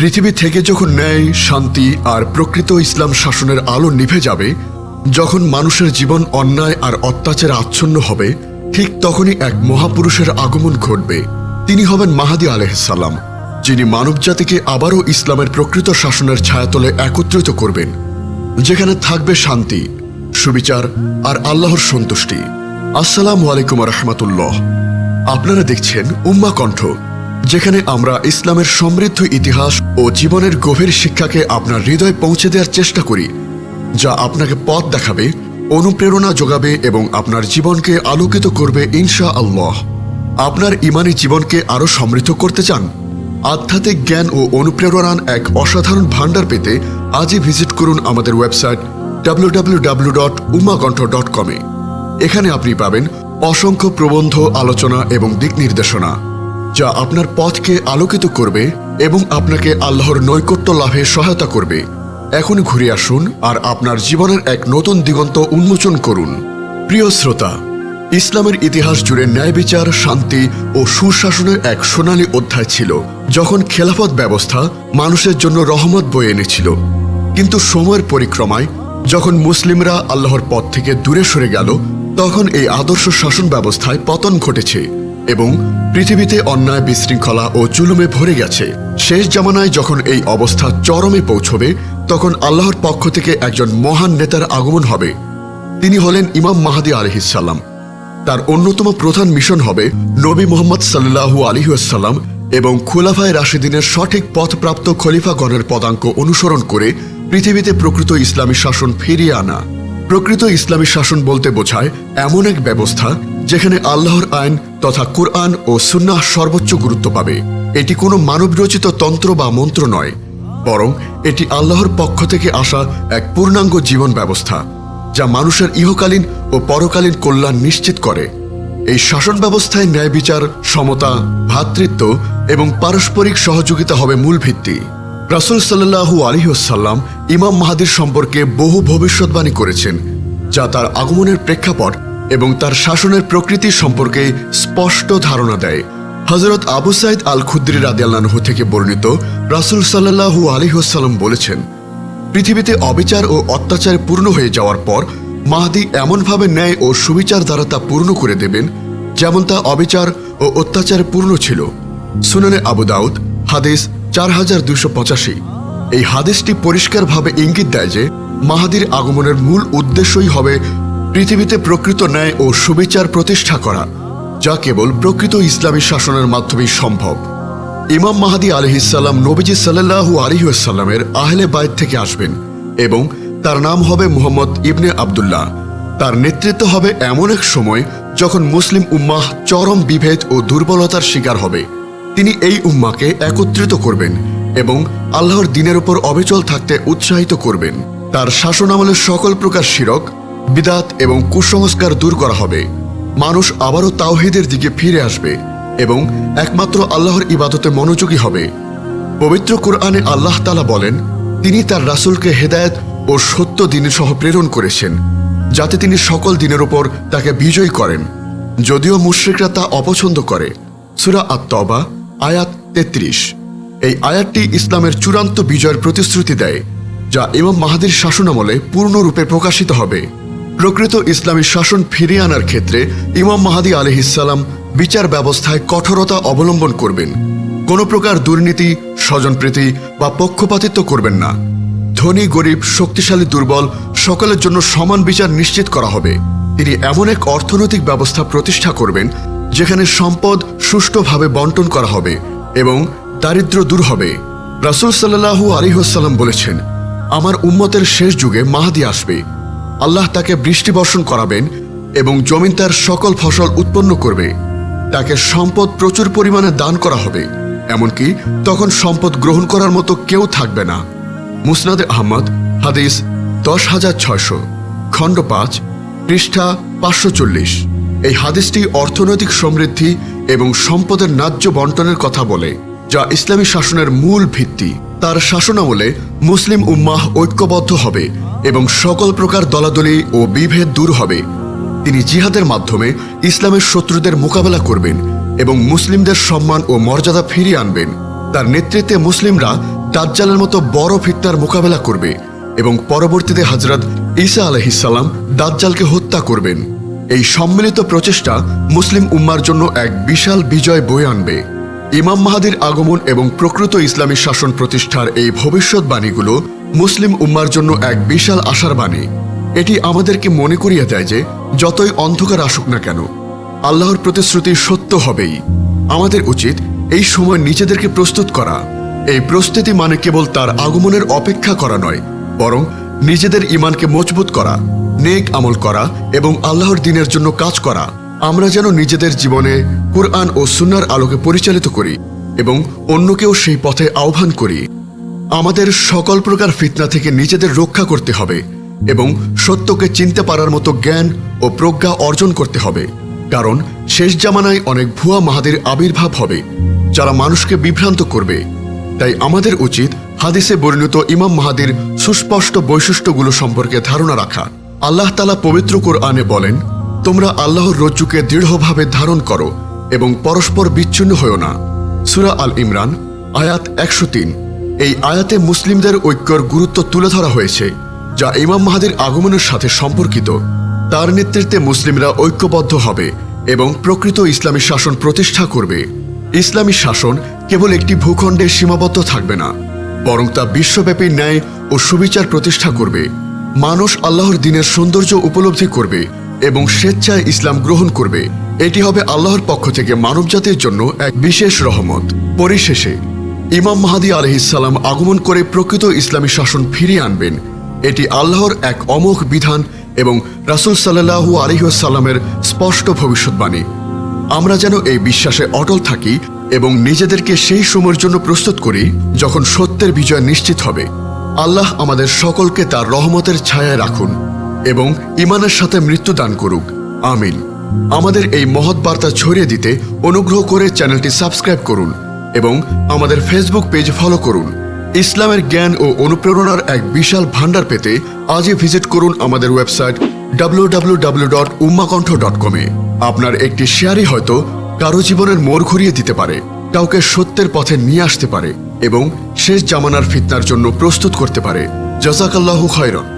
পৃথিবী থেকে যখন ন্যায়, শান্তি আর প্রকৃত ইসলাম শাসনের আলো নিভে যাবে, যখন মানুষের জীবন অন্যায় আর অত্যাচারে আচ্ছন্ন হবে, ঠিক তখনই এক মহাপুরুষের আগমন ঘটবে। তিনি হবেন মাহাদি আলহাম যিনি মানবজাতিকে আবারও ইসলামের প্রকৃত শাসনের ছায়াতলে একত্রিত করবেন, যেখানে থাকবে শান্তি, সুবিচার আর আল্লাহর সন্তুষ্টি। আসসালামু আলাইকুম রহমতুল্লাহ। আপনারা দেখছেন উম্মা কণ্ঠ যেখানে আমরা ইসলামের সমৃদ্ধ ইতিহাস ও জীবনের গভীর শিক্ষাকে আপনার হৃদয়ে পৌঁছে দেওয়ার চেষ্টা করি, যা আপনাকে পথ দেখাবে, অনুপ্রেরণা যোগাবে এবং আপনার জীবনকে আলোকিত করবে ইনশা আল্লাহ আপনার ইমানি জীবনকে আরও সমৃদ্ধ করতে চান? আধ্যাত্মিক জ্ঞান ও অনুপ্রেরণার এক অসাধারণ ভাণ্ডার পেতে আজই ভিজিট করুন আমাদের ওয়েবসাইট www.umagantha.com এ। এখানে আপনি পাবেন অসংখ্য প্রবন্ধ, আলোচনা এবং দিক নির্দেশনা। যা আপনার পথকে আলোকিত করবে এবং আপনাকে আল্লাহর নৈকট্য লাভে সহায়তা করবে। এখন ঘুরে আসুন আর আপনার জীবনের এক নতুন দিগন্ত উন্মোচন করুন। প্রিয় শ্রোতা, ইসলামের ইতিহাস জুড়ে ন্যায় বিচার, শান্তি ও সুশাসনের এক সোনালী অধ্যায় ছিল, যখন খেলাফত ব্যবস্থা মানুষের জন্য রহমত বয়ে এনেছিল। কিন্তু সময়ের পরিক্রমায়, যখন মুসলিমরা আল্লাহর পথ থেকে দূরে সরে গেল, তখন এই আদর্শ শাসন ব্যবস্থায় পতন ঘটেছে। এবং পৃথিবীতে অন্যায় বিশৃঙ্খলা ও জুলুমে ভরে গেছে। শেষ জামানায় যখন এই অবস্থা চরমে পৌঁছবে, তখন আল্লাহর পক্ষ থেকে একজন মহান নেতার আগমন হবে। তিনি হলেন ইমাম মাহাদি আলহিসাল্লাম তার অন্যতম প্রধান মিশন হবে নবী মোহাম্মদ সাল্লাহু আলিহাসাল্লাম এবং খুলাফায় রাশিদিনের সঠিক পথপ্রাপ্ত খলিফাগণের পদাঙ্ক অনুসরণ করে পৃথিবীতে প্রকৃত ইসলামী শাসন ফিরিয়ে আনা। প্রকৃত ইসলামী শাসন বলতে বোঝায় এমন এক ব্যবস্থা যেখানে আল্লাহর আইন তথা কুরআন ও সুন্নাহ সর্বোচ্চ গুরুত্ব পাবে। এটি কোনো মানবরচিত তন্ত্র বা মন্ত্র নয়, বরং এটি আল্লাহর পক্ষ থেকে আসা এক পূর্ণাঙ্গ জীবন ব্যবস্থা, যা মানুষের ইহকালীন ও পরকালীন কল্যাণ নিশ্চিত করে। এই শাসন ব্যবস্থায় ন্যায় বিচার, সমতা ভ্রাতৃত্ব এবং পারস্পরিক সহযোগিতা হবে মূল ভিত্তি। রাসুল সাল্লাহু আলিহাসাল্লাম ইমাম মাহাদির সম্পর্কে বহু ভবিষ্যৎবাণী করেছেন, যা তার আগমনের প্রেক্ষাপট এবং তার শাসনের প্রকৃতি সম্পর্কে স্পষ্ট ধারণা দেয়। হজরত আবু সাইদ আল খুদ্রি রাদিয়াল্লাহ থেকে বর্ণিত রাসুল সাল্লাহু আলিহাসাল্লাম বলেছেন, পৃথিবীতে অবিচার ও অত্যাচারে পূর্ণ হয়ে যাওয়ার পর মাহাদি এমনভাবে ন্যায় ও সুবিচার দ্বারা তা পূর্ণ করে দেবেন, যেমন তা অবিচার ও অত্যাচারে পূর্ণ ছিল। সুনানে আবু দাউদ, হাদিস চার এই হাদিসটি পরিষ্কারভাবে ইঙ্গিত দেয় যে, মাহাদির আগমনের মূল উদ্দেশ্যই হবে পৃথিবীতে প্রকৃত ন্যায় ও সুবিচার প্রতিষ্ঠা করা, যা কেবল প্রকৃত ইসলামী শাসনের মাধ্যমেই সম্ভব। ইমাম মাহাদি আলহিসাল্লাম নবীজি সাল্লাহু আলহিউসাল্লামের আহলে বাইত থেকে আসবেন এবং তার নাম হবে মুহম্মদ ইবনে আবদুল্লাহ। তার নেতৃত্ব হবে এমন এক সময় যখন মুসলিম উম্মাহ চরম বিভেদ ও দুর্বলতার শিকার হবে। তিনি এই উম্মাকে একত্রিত করবেন এবং আল্লাহর দিনের উপর অবিচল থাকতে উৎসাহিত করবেন। তার শাসনামলের সকল প্রকার শিরক, বিদাত এবং কুসংস্কার দূর করা হবে। মানুষ আবারও তাওহিদের দিকে ফিরে আসবে এবং একমাত্র আল্লাহর ইবাদতে মনোযোগী হবে। পবিত্র কোরআনে আল্লাহ তালা বলেন, তিনি তার রাসূলকে হেদায়েত ও সত্য দিনের সহ প্রেরণ করেছেন, যাতে তিনি সকল দিনের ওপর তাকে বিজয় করেন। যদিও মুশ্রিকরা তা অপছন্দ করে। সুরা আত্মবা আয়াত তেত্রিশ। এই আয়াতটি ইসলামের চূড়ান্ত বিজয়ের প্রতিশ্রুতি দেয়, যা ইমাম মাহাদির শাসনামলে পূর্ণরূপে প্রকাশিত হবে। প্রকৃত ইসলামী শাসন ফিরিয়ে আনার ক্ষেত্রে ইমাম মাহাদি আলহিসাল্লাম বিচার ব্যবস্থায় কঠোরতা অবলম্বন করবেন। কোনো প্রকার দুর্নীতি, স্বজনপ্রীতি বা পক্ষপাতিত্ব করবেন না। ধনী, গরিব, শক্তিশালী, দুর্বল সকলের জন্য সমান বিচার নিশ্চিত করা হবে। তিনি এমন এক অর্থনৈতিক ব্যবস্থা প্রতিষ্ঠা করবেন যেখানে সম্পদ সুষ্ঠুভাবে বন্টন করা হবে এবং দারিদ্র দূর হবে। রাসুল সাল্লাহু আলিহাসাল্লাম বলেছেন, আমার উম্মতের শেষ যুগে মাহাদি আসবে। আল্লাহ তাকে বৃষ্টি বর্ষণ করাবেন এবং জমিন তার সকল ফসল উৎপন্ন করবে। তাকে সম্পদ প্রচুর পরিমাণে দান করা হবে। এমনকি তখন সম্পদ গ্রহণ করার মতো কেউ থাকবে না। মুসনাদে আহমদ, হাদিস দশ হাজার ছয়শো, খণ্ড পাঁচ, পৃষ্ঠা পাঁচশো চল্লিশ। এই হাদিসটি অর্থনৈতিক সমৃদ্ধি এবং সম্পদের ন্যায্য বন্টনের কথা বলে, যা ইসলামী শাসনের মূল ভিত্তি। তার শাসনামলে মুসলিম উম্মাহ ঐক্যবদ্ধ হবে এবং সকল প্রকার দলাদলি ও বিভেদ দূর হবে। তিনি জিহাদের মাধ্যমে ইসলামের শত্রুদের মোকাবেলা করবেন এবং মুসলিমদের সম্মান ও মর্যাদা ফিরিয়ে আনবেন। তার নেতৃত্বে মুসলিমরা দাজ্জালের মতো বড় ফিতনার মোকাবেলা করবে এবং পরবর্তীতে হজরত ঈসা আলহিসাল্লাম দাজ্জালকে হত্যা করবেন। এই সম্মিলিত প্রচেষ্টা মুসলিম উম্মার জন্য এক বিশাল বিজয় বয়ে আনবে। ইমাম মাহাদির আগমন এবং প্রকৃত ইসলামী শাসন প্রতিষ্ঠার এই ভবিষ্যৎবাণীগুলো মুসলিম উম্মার জন্য এক বিশাল আশার বাণী। এটি আমাদেরকে মনে করিয়ে দেয় যে, যতই অন্ধকার আসুক না কেন, আল্লাহর প্রতিশ্রুতি সত্য হবেই। আমাদের উচিত এই সময় নিজেদেরকে প্রস্তুত করা। এই প্রস্তুতি মানে কেবল তার আগমনের অপেক্ষা করা নয়, বরং নিজেদের ইমানকে মজবুত করা, নেক আমল করা এবং আল্লাহর দিনের জন্য কাজ করা। আমরা যেন নিজেদের জীবনে কোরআন ও সুন্নার আলোকে পরিচালিত করি এবং অন্যকেও সেই পথে আহ্বান করি। আমাদের সকল প্রকার ফিতনা থেকে নিজেদের রক্ষা করতে হবে এবং সত্যকে চিনতে পারার মতো জ্ঞান ও প্রজ্ঞা অর্জন করতে হবে। কারণ শেষ জামানায় অনেক ভুয়া মাহাদের আবির্ভাব হবে, যারা মানুষকে বিভ্রান্ত করবে। তাই আমাদের উচিত হাদিসে পরিণত ইমাম মাহাদির সুস্পষ্ট বৈশিষ্ট্যগুলো সম্পর্কে ধারণা রাখা। আল্লাহ তালা পবিত্র কোরআনে বলেন, তোমরা আল্লাহর রজ্জুকে দৃঢ়ভাবে ধারণ করো এবং পরস্পর বিচ্ছিন্ন হও না। সুরা আল ইমরান, আয়াত একশো তিন। এই আয়াতে মুসলিমদের ঐক্যর গুরুত্ব তুলে ধরা হয়েছে, যা ইমাম মাহাদির আগমনের সাথে সম্পর্কিত। তার নেতৃত্বে মুসলিমরা ঐক্যবদ্ধ হবে এবং প্রকৃত ইসলামী শাসন প্রতিষ্ঠা করবে। ইসলামী শাসন কেবল একটি ভূখণ্ডে সীমাবদ্ধ থাকবে না, বরং তা বিশ্বব্যাপী ন্যায় ও সুবিচার প্রতিষ্ঠা করবে, মানুষ আল্লাহর দিনের সৌন্দর্য উপলব্ধি করবে এবং স্বেচ্ছায় ইসলাম গ্রহণ করবে। এটি হবে আল্লাহর পক্ষ থেকে মানবজাতির জন্য এক বিশেষ রহমত। পরিশেষে, ইমাম মাহাদি আলহিসাল্লাম আগমন করে প্রকৃত ইসলামী শাসন ফিরিয়ে আনবেন। এটি আল্লাহর এক অমোঘ বিধান এবং রাসুল সাল্লাহু আলহিসাল্লামের স্পষ্ট ভবিষ্যৎবাণী। আমরা যেন এই বিশ্বাসে অটল থাকি এবং নিজেদেরকে সেই সময়ের জন্য প্রস্তুত করি যখন সত্যের বিজয় নিশ্চিত হবে। আল্লাহ আমাদের সকলকে তার রহমতের ছায়ায় রাখুন এবং ইমানের সাথে মৃত্যু দান করুক। আমিন। আমাদের এই মহৎ বার্তা ছড়িয়ে দিতে অনুগ্রহ করে চ্যানেলটি সাবস্ক্রাইব করুন এবং আমাদের ফেসবুক পেজ ফলো করুন। ইসলামের জ্ঞান ও অনুপ্রেরণার এক বিশাল ভান্ডার পেতে আজই ভিজিট করুন আমাদের ওয়েবসাইট www.ummakontho.com এ। আপনার একটি শেয়ারই হয়তো কারও জীবনের মোড় ঘুরিয়ে দিতে পারে, কাউকে সত্যের পথে নিয়ে আসতে পারে এবং শেষ জামানার ফিতনার জন্য প্রস্তুত করতে পারে। জাজাকাল্লাহু খয়রন।